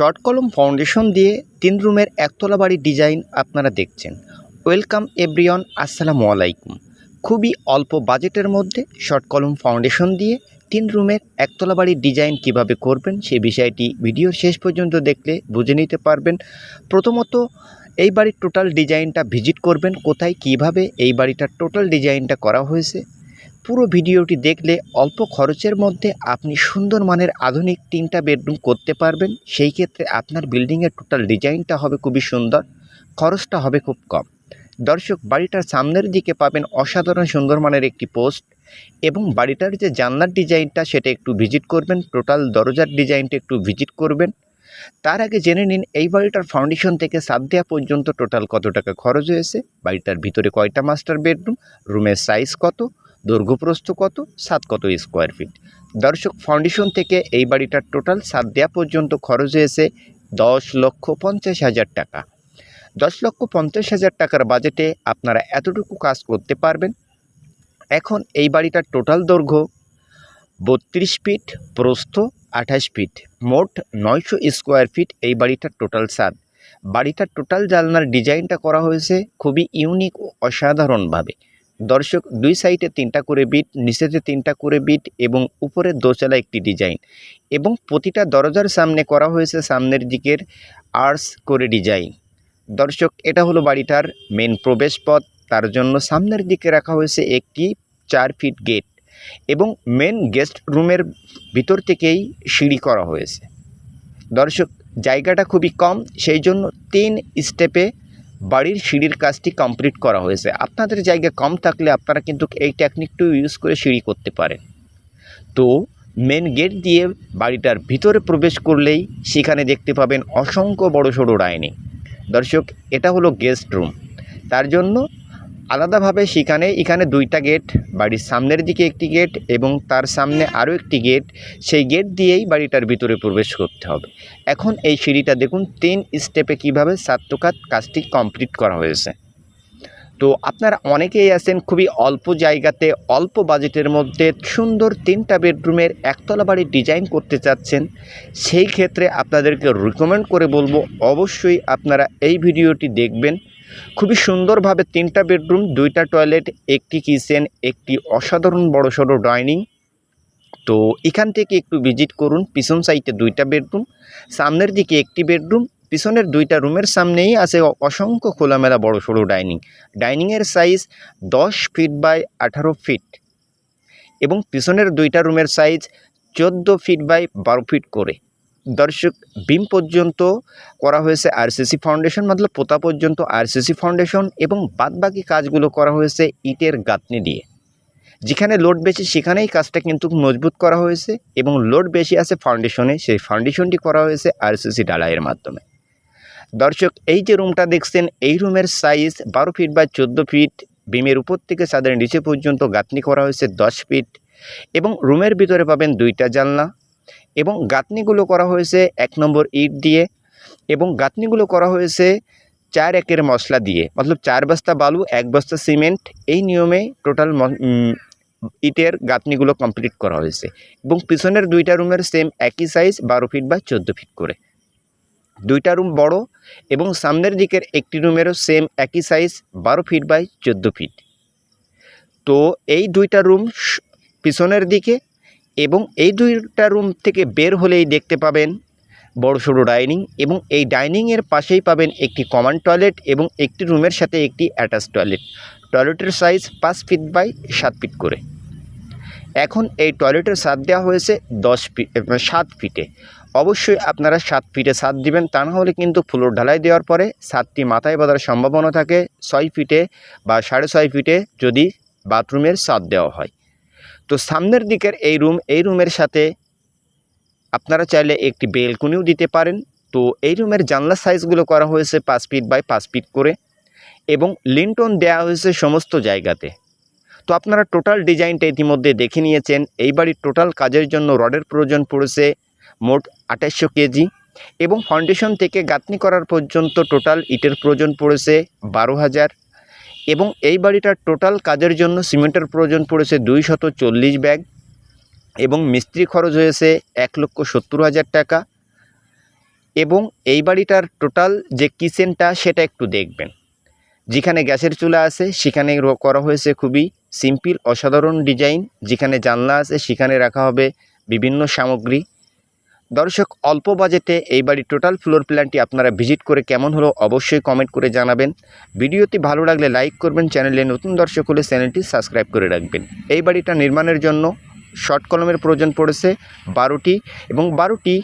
Short কলম foundation দিয়ে তিন রুমের একতলা বাড়ির ডিজাইন আপনারা দেখছেন। ওয়েলকাম এভরিওয়ান, আসসালামু আলাইকুম। খুবই অল্প বাজেটের মধ্যে শর্ট কলম ফাউন্ডেশন দিয়ে তিন রুমের একতলা বাড়ির ডিজাইন কীভাবে করবেন সেই বিষয়টি ভিডিওর শেষ পর্যন্ত দেখলে বুঝে নিতে পারবেন। প্রথমত, এই বাড়ির টোটাল ডিজাইনটা ভিজিট করবেন, কোথায়, কীভাবে এই বাড়িটার টোটাল ডিজাইনটা করা হয়েছে। পুরো ভিডিওটি দেখলে অল্প খরচের মধ্যে আপনি সুন্দর মানের আধুনিক তিনটা বেডরুম করতে পারবেন। সেই ক্ষেত্রে আপনার বিল্ডিংয়ের টোটাল ডিজাইনটা হবে খুবই সুন্দর, খরচটা হবে খুব কম। দর্শক, বাড়িটার সামনের দিকে পাবেন অসাধারণ সুন্দর মানের একটি পোস্ট এবং বাড়িটার যে জানলার ডিজাইনটা সেটা একটু ভিজিট করবেন টোটাল দরজার ডিজাইনটা একটু ভিজিট করবেন। তার আগে জেনে নিন, এই বাড়িটার ফাউন্ডেশন থেকে সাত দেওয়া পর্যন্ত টোটাল কত টাকা খরচ হয়েছে? বাড়িটার ভিতরে কয়টা মাস্টার বেডরুম রুমের সাইজ কত? দৈর্ঘ্যপ্রস্থ কত? সাত কত স্কোয়ার ফিট দর্শক ফাউন্ডেশন থেকে এই বাড়িটার টোটাল সাত দেওয়া পর্যন্ত খরচ হয়েছে দশ লক্ষ পঞ্চাশ হাজার টাকা। দশ লক্ষ পঞ্চাশ হাজার টাকার বাজেটে আপনারা এতটুকু কাজ করতে পারবেন। এখন এই বাড়িটার টোটাল দৈর্ঘ্য বত্রিশ ফিট প্রস্থ আঠাশ ফিট মোট নয়শো স্কোয়ার ফিট এই বাড়িটার টোটাল সাদ বাড়িটার টোটাল জালনার ডিজাইনটা করা হয়েছে খুবই ইউনিক ও অসাধারণভাবে। দর্শক দুই সাইডে তিনটা করে বিট নিচেতে তিনটা করে বিট এবং উপরে দোচালা একটি ডিজাইন এবং প্রতিটা দরজার সামনে করা হয়েছে সামনের দিকের আর্টস করে ডিজাইন। দর্শক, এটা হলো বাড়িটার মেন প্রবেশপথ। তার জন্য সামনের দিকে রাখা হয়েছে একটি চার ফিট গেট এবং মেন গেস্ট রুমের ভিতর থেকেই সিঁড়ি করা হয়েছে। দর্শক, জায়গাটা খুবই কম সেই জন্য তিন স্টেপে বাড়ির সিঁড়ির কাজটি কমপ্লিট করা হয়েছে। আপনাদের জায়গা কম থাকলে আপনারা কিন্তু এই টেকনিকটিও ইউজ করে সিঁড়ি করতে পারেন। তো মেন গেট দিয়ে বাড়িটার ভিতরে প্রবেশ করলেই সেখানে দেখতে পাবেন অসংখ্য বড় সড়ো ডাইনিং। দর্শক, এটা হলো গেস্ট রুম তার জন্য আলাদাভাবে সেখানে, এখানে দুইটা গেট, বাড়ির সামনের দিকে একটি গেট এবং তার সামনে আরও একটি গেট, সেই গেট দিয়েই বাড়িটার ভিতরে প্রবেশ করতে হবে। এখন এই সিঁড়িটা দেখুন, তিন স্টেপে কীভাবে সাত্তকাত কাজটি কমপ্লিট করা হয়েছে। তো আপনারা অনেকেই আছেন খুবই অল্প জায়গাতে, অল্প বাজেটের মধ্যে সুন্দর তিনটা বেডরুমের একতলা বাড়ি ডিজাইন করতে চাচ্ছেন, সেই ক্ষেত্রে আপনাদেরকে রিকমেন্ড করে বলব, অবশ্যই আপনারা এই ভিডিওটি দেখবেন। খুবই সুন্দরভাবে তিনটা বেডরুম, দুইটা টয়লেট, একটি কিচেন, একটি অসাধারণ বড় সড়ো ডাইনিং। তো এখান থেকে একটু ভিজিট করুন, পিছন সাইডে দুইটা বেডরুম, সামনের দিকে একটি বেডরুম, পিছনের দুইটা রুমের সামনেই আছে অসংখ্য খোলামেলা বড় সড়ো ডাইনিং। ডাইনিংয়ের সাইজ দশ ফিট বাই আঠারো ফিট এবং পিছনের দুইটা রুমের সাইজ চোদ্দ ফিট বাই বারো ফিট করে। দর্শক বিম পর্যন্ত করা হয়েছে আরসিসি ফাউন্ডেশন, মতলব পোতা পর্যন্ত আরসিসি ফাউন্ডেশন এবং বাদবাকি কাজগুলো করা হয়েছে ইটের গাঁথনি দিয়ে। যেখানে লোড বেশি, সেখানেই কাজটা কিন্তু মজবুত করা হয়েছে এবং লোড বেশি আছে ফাউন্ডেশনে, সেই ফাউন্ডেশনটি করা হয়েছে আরসিসি ডালাইয়ের মাধ্যমে। দর্শক, এই যে রুমটা দেখছেন, এই রুমের সাইজ বারো ফিট বা চোদ্দ ফিট বিমের উপর থেকে চাঁদের নিচে পর্যন্ত গাঁথনি করা হয়েছে দশ ফিট এবং রুমের ভিতরে পাবেন দুইটা জানলা এবং গাঁথনিগুলো করা হয়েছে এক নম্বর ইট দিয়ে এবং গাঁথনিগুলো করা হয়েছে চার একের মশলা দিয়ে। মতলব চার বস্তা বালু, এক বস্তা সিমেন্ট এই নিয়মে টোটাল ইটের গাঁথনিগুলো কমপ্লিট করা হয়েছে এবং পিছনের দুইটা রুমের সেম একই সাইজ বারো ফিট বা চোদ্দ ফিট করে। দুইটা রুম বড় এবং সামনের দিকের একটি রুমেরও সেম একই সাইজ বারো ফিট বাই চোদ্দ ফিট তো এই দুইটা রুম পিছনের দিকে এবং এই দুইটা রুম থেকে বের হলেই দেখতে পাবেন বড় সড়ো ডাইনিং এবং এই ডাইনিংয়ের পাশেই পাবেন একটি কমন টয়লেট এবং একটি রুমের সাথে একটি অ্যাটাচ টয়লেট টয়লেটের সাইজ পাঁচ ফিট বাই সাত ফিট করে। এখন এই টয়লেটের সাত দেওয়া হয়েছে দশ ফিট সাত ফিটে অবশ্যই আপনারা সাত ফিটে সাত দিবেন, তা না হলে কিন্তু ফ্লোর ঢালাই দেওয়ার পরে সাতটি মাথায় বাঁধার সম্ভাবনা থাকে। ছয় ফিটে বা সাড়ে ছয় ফিটে যদি বাথরুমের সাত দেওয়া হয়। তো সামনের দিকের এই রুম, এই রুমের সাথে আপনারা চাইলে একটি বেলকনিও দিতে পারেন। তো এই রুমের জানলা সাইজগুলো করা হয়েছে পাঁচ ফিট বাই পাঁচ ফিট করে এবং লিন্টন দেওয়া হয়েছে সমস্ত জায়গাতে। তো আপনারা টোটাল ডিজাইনটা ইতিমধ্যে দেখে নিয়েছেন। এই বাড়ির টোটাল কাজের জন্য রডের প্রয়োজন পড়েছে মোট আঠাশশো কেজি এবং ফাউন্ডেশন থেকে গাঁথনি করার পর্যন্ত টোটাল ইটের প্রয়োজন পড়েছে বারো হাজার এবং এই বাড়িটার টোটাল কাজের জন্য সিমেন্টের প্রয়োজন পড়েছে দুই শত চল্লিশ ব্যাগ এবং মিস্ত্রি খরচ হয়েছে এক লক্ষ সত্তর হাজার টাকা। এবং এই বাড়িটার টোটাল যে কিচেনটা, সেটা একটু দেখবেন। যেখানে গ্যাসের চুলা আছে, সেখানে করা হয়েছে খুবই সিম্পল, অসাধারণ ডিজাইন। যেখানে জানলা আছে, সেখানে রাখা হবে বিভিন্ন সামগ্রী। দর্শক, অল্প বাজেটে এই বাড়ির টোটাল ফ্লোর প্ল্যানটি আপনারা ভিজিট করে কেমন হলো অবশ্যই কমেন্ট করে জানাবেন। ভিডিওটি ভালো লাগলে লাইক করবেন চ্যানেলে নতুন দর্শক হলে চ্যানেলটি সাবস্ক্রাইব করে রাখবেন। এই বাড়িটা নির্মাণের জন্য শর্ট কলমের প্রয়োজন পড়েছে বারোটি এবং বারোটি